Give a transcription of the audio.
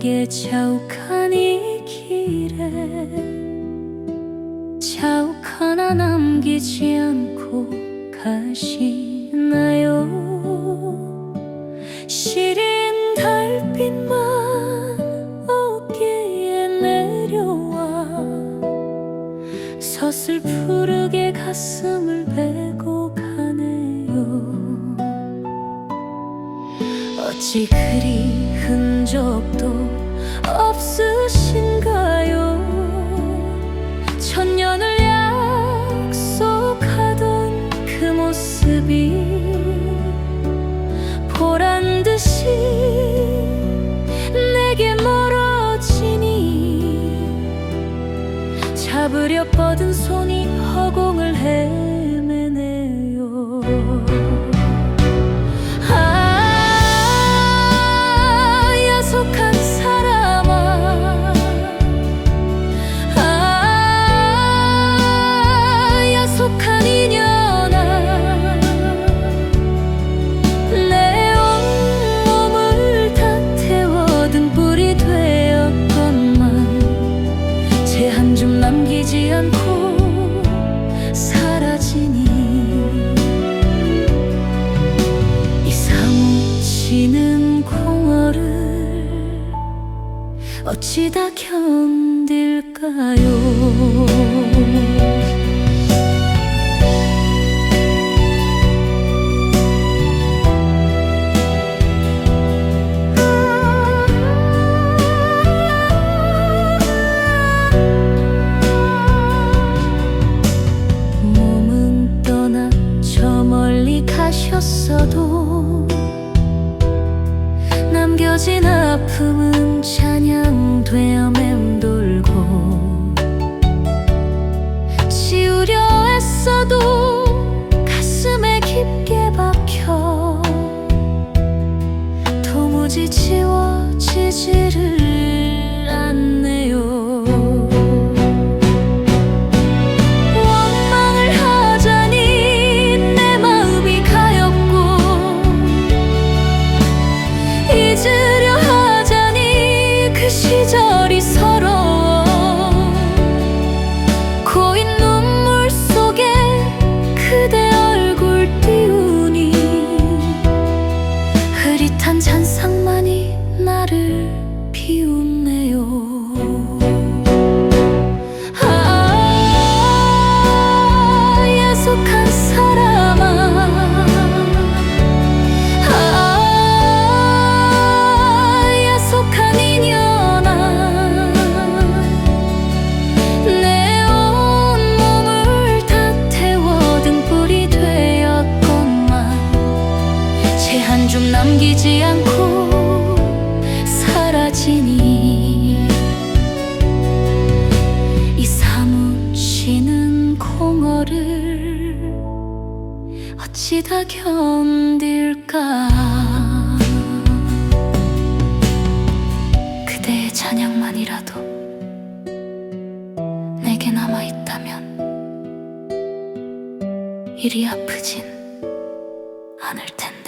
개 자욱한 이 길에 자욱 하나 남기지 않고 가시나요? 시린 달빛만 어깨에 내려와 서슬 푸르게 가슴을 베 어찌 그리 흔적도 없으신가요? 천년을 약속하던 그 모습이 보란 듯이 내게 멀어지니 잡으려 뻗은 손이 허공을 헤 어찌 다 견딜까요? 가셨어도 남겨진 아픔은 찬양 되어 맴돌고 지우려 애써도 가슴에 깊게 박혀 도무지 지 줌 남기지 않고 사라지니. 이 사무치는 공허를 어찌 다 견딜까? 그대의 찬양만이라도 내게 남아있다면 이리 아프진 않을 텐데